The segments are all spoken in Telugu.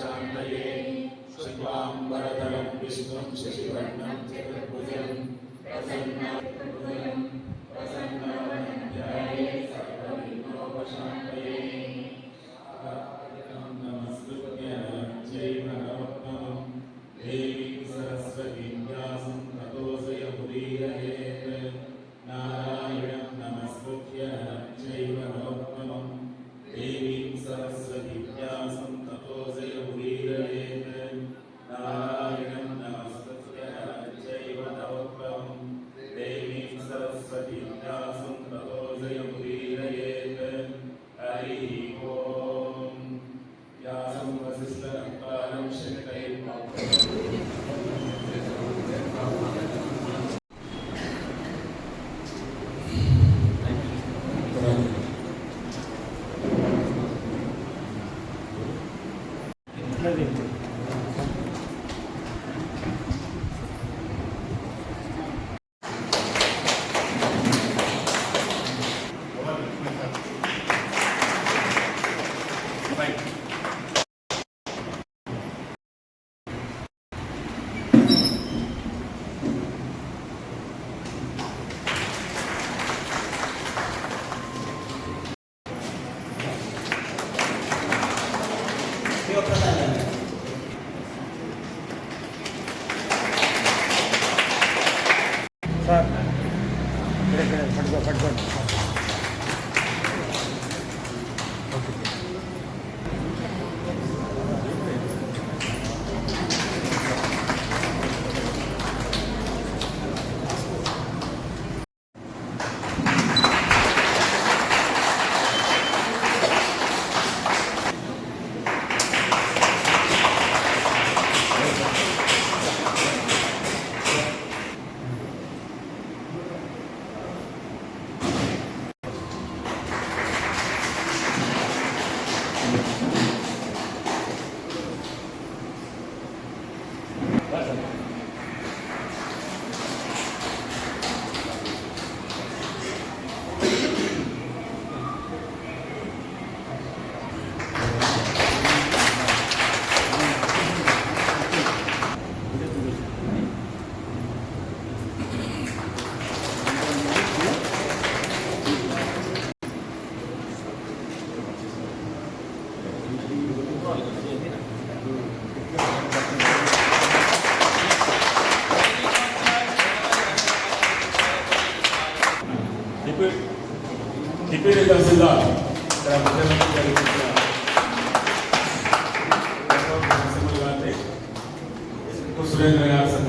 शान्तये शुक्लाम्बरदलं विष्णुं शशिवर्णं चतुर्भुजं प्रसन्नं प्रसन्नवनं ध्याये सर्वविघ्नोपशान्तये सरस्वतीं व्यासं ततोऽसय मुदीरयेत् हरिः ओम् व्यासं वसिष्ठनप्तारं शक्तैः సార్ పట్టుకో పట్టుకోండి డిప్యూటీ డిప్యూటీ తహసీల్దార్ ఇక్కడ ముఖ్యమంత్రి గారు సురేంద్ర గారు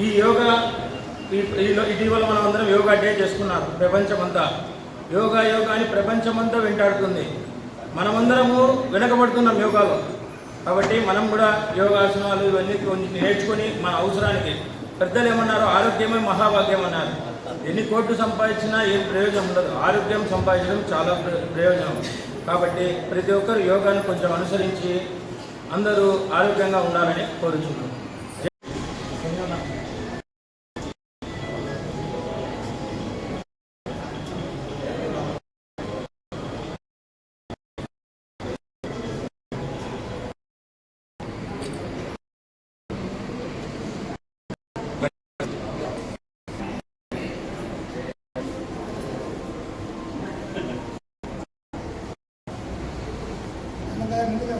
ఈ యోగా ఈ ఈ- ఇటీవల మనం అందరం యోగా డే చేసుకున్నాం ప్రపంచమంతా. యోగా యోగా అని ప్రపంచమంతా వెంటాడుతుంది. మనమందరము వెనకబడుతున్నాం యోగాలో. కాబట్టి మనం కూడా యోగాసనాలు ఇవన్నీ కొన్ని నేర్చుకొని మన అవసరానికి పెద్దలు ఏమన్నారు ఆరోగ్యమే మహాభాగ్యం అన్నారు ఎన్ని కోట్లు సంపాదించినా ఏం ప్రయోజనం ఉండదు. ఆరోగ్యం సంపాదించడం చాలా ప్ర- ప్రయోజనం. కాబట్టి ప్రతి ఒక్కరు యోగాను కొంచెం అనుసరించి అందరూ ఆరోగ్యంగా ఉండాలని 힘들어.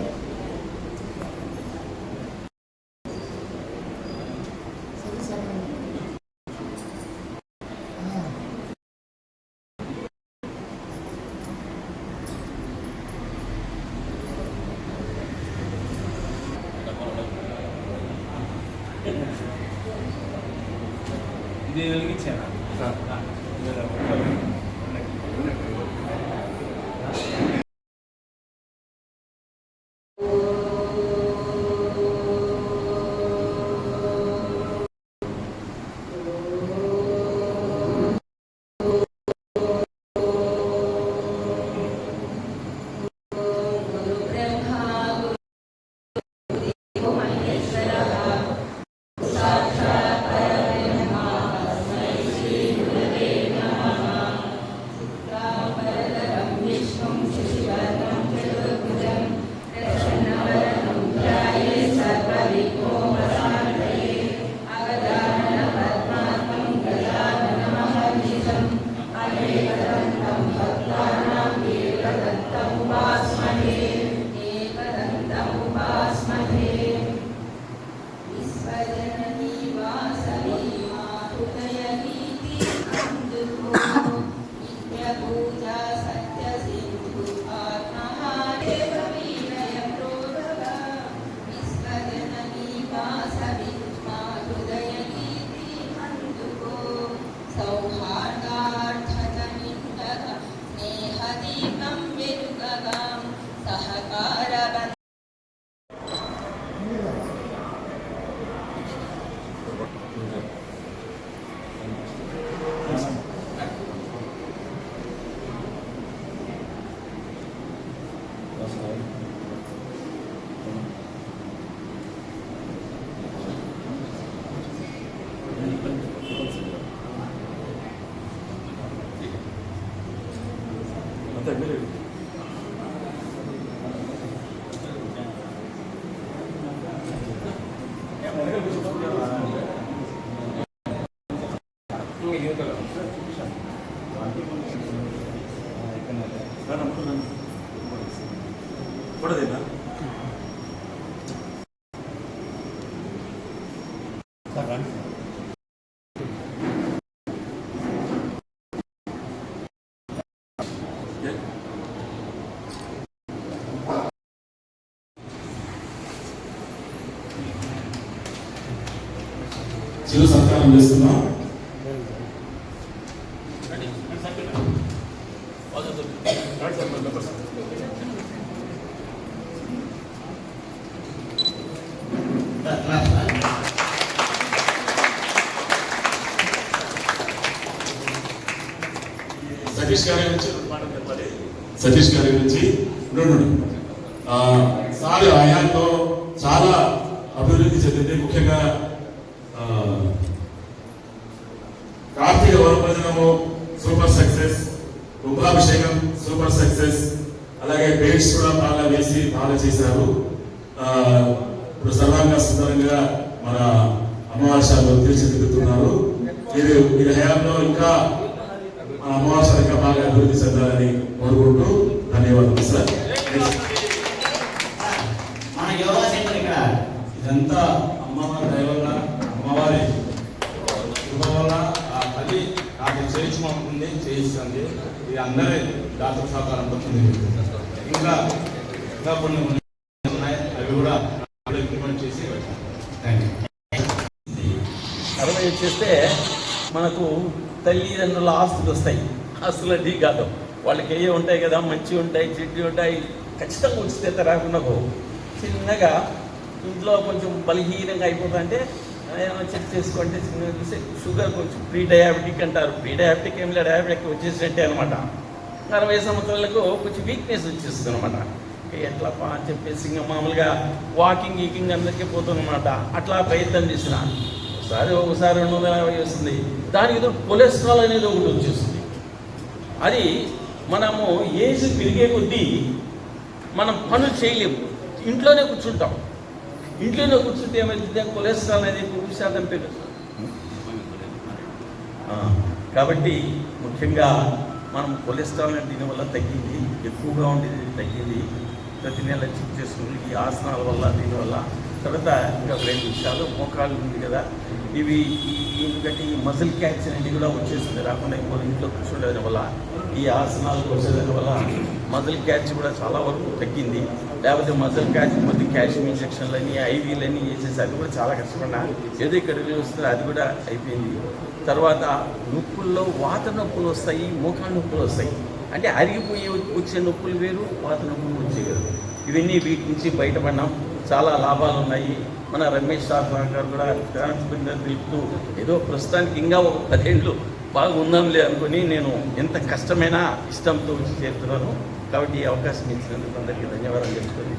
ഇത് ഇളകിച്ചാണ് ഇതെല്ലാം Gracias. చిరు సత్కారం చేస్తున్నాం. సతీష్ గారి గురించి రెండు మాటలు చెప్పాలి సతీష్ గారి గురించి సార్ హయాంలో చాలా అభివృద్ధి చెందింది. ముఖ్యంగా కార్తీక వనభజనము సూపర్ సక్సెస్ కుంభాభిషేకం సూపర్ సక్సెస్ అలాగే పెయింట్స్ కూడా బాగా వేసి బాగా చేశారు. ఇప్పుడు సర్వాంగ సుందరంగా మన అమావాస్యలు తీర్చిదిద్దుతున్నారు. ఇది ఈ హయాంలో ఇంకా మన అమావాస్య ఇంకా బాగా అభివృద్ధి చెందాలని కోరుకుంటూ ధన్యవాదాలు సార్ మన యోగా సెంటర్ ఇక్కడ. ఇదంతా అమ్మవారి దైవంగా అమ్మవారి కృప వల్ల ఆ తల్లి నాకు చేయించమంటుంది చేయిస్తుంది. ఇది అందరి దాతృ సహకారంతో ఉంది. ఇంకా ఇంకా కొన్ని ఉన్నాయి. అవి కూడా ఇంప్లిమెంట్ చేసి థ్యాంక్ యూ అరవై వచ్చేస్తే మనకు తల్లిదండ్రుల ఆస్తులు వస్తాయి. ఆస్తులు అది కాదు. వాళ్ళకి ఏ ఉంటాయి కదా? మంచి ఉంటాయి చెడ్డి ఉంటాయి. ఖచ్చితంగా ఉచిత రాకుండా పోవు చిన్నగా ఇంట్లో కొంచెం బలహీనంగా అయిపోతుంటే ఏమైనా చెక్ చేసుకుంటే చూస్తే షుగర్ కొంచెం ప్రీ డయాబెటిక్ అంటారు. ప్రీ డయాబెటిక్ ఏం లేదు డయాబెటిక్ వచ్చేసినట్టే అనమాట. అరవై సంవత్సరాలకు కొంచెం వీక్నెస్ వచ్చేస్తుంది అనమాట. ఎట్లా పా అని చెప్పేసి ఇంకా మామూలుగా వాకింగ్ గీకింగ్ అందరికీ పోతుందన్నమాట అట్లా ప్రయత్నం చేసిన. ఒకసారి ఒకసారి రెండు వందల యాభై వస్తుంది. దానికి ఏదో కొలెస్ట్రాల్ అనేది ఒకటి వచ్చేస్తుంది. అది మనము ఏజ్ పెరిగే కొద్దీ మనం పనులు చేయలేము. ఇంట్లోనే కూర్చుంటాం. ఇంట్లోనే కూర్చుంటే ఏమైంది కొలెస్ట్రాల్ అనేది ముప్పై శాతం పెరుగుతుంది. కాబట్టి ముఖ్యంగా మనం కొలెస్ట్రాల్ అనేది దీనివల్ల తగ్గింది ఎక్కువగా ఉండేది తగ్గింది. ప్రతి నెల చెక్ చేసుకుని ఈ ఆసనాల వల్ల దీనివల్ల తర్వాత ఇంకా రెండు విషయాలు మోకాలు ఉంది కదా. ఇవి ఎందుకంటే ఈ మజిల్ క్యాచ్ అనేది కూడా వచ్చేసింది. రాకుండా ఇంకో ఇంట్లో కూర్చోలేని వల్ల ఈ ఆసనాలు వచ్చేదాని వల్ల మజిల్ క్యాచ్ కూడా చాలా వరకు తగ్గింది. లేకపోతే మజిల్ క్యాచ్ కొద్ది క్యాల్షియం ఇంజక్షన్లని ఐవీలని వేసేసి అది కూడా చాలా కష్టపడినా ఏదో ఇక్కడికి వస్తుందో అది కూడా అయిపోయింది. తర్వాత నొప్పుల్లో వాత నొప్పులు వస్తాయి మోకాళ్ళ నొప్పులు వస్తాయి. అంటే అరిగిపోయి వచ్చే నొప్పులు వేరు వాత నొప్పులు వచ్చే వేరు. ఇవన్నీ వీటి నుంచి బయటపడినాం. చాలా లాభాలు ఉన్నాయి. మన రమేష్ సార్ గారు కూడా ట్రాన్స్పెండర్ తెలుపుతూ ఏదో ప్రస్తుతానికి ఇంకా ఒక పదేళ్ళు బాగుందాంలే అనుకుని నేను ఎంత కష్టమైనా ఇష్టంతో చేస్తున్నాను. కాబట్టి ఈ అవకాశం ఇచ్చినందుకు అందరికీ ధన్యవాదాలు చెప్పుకొని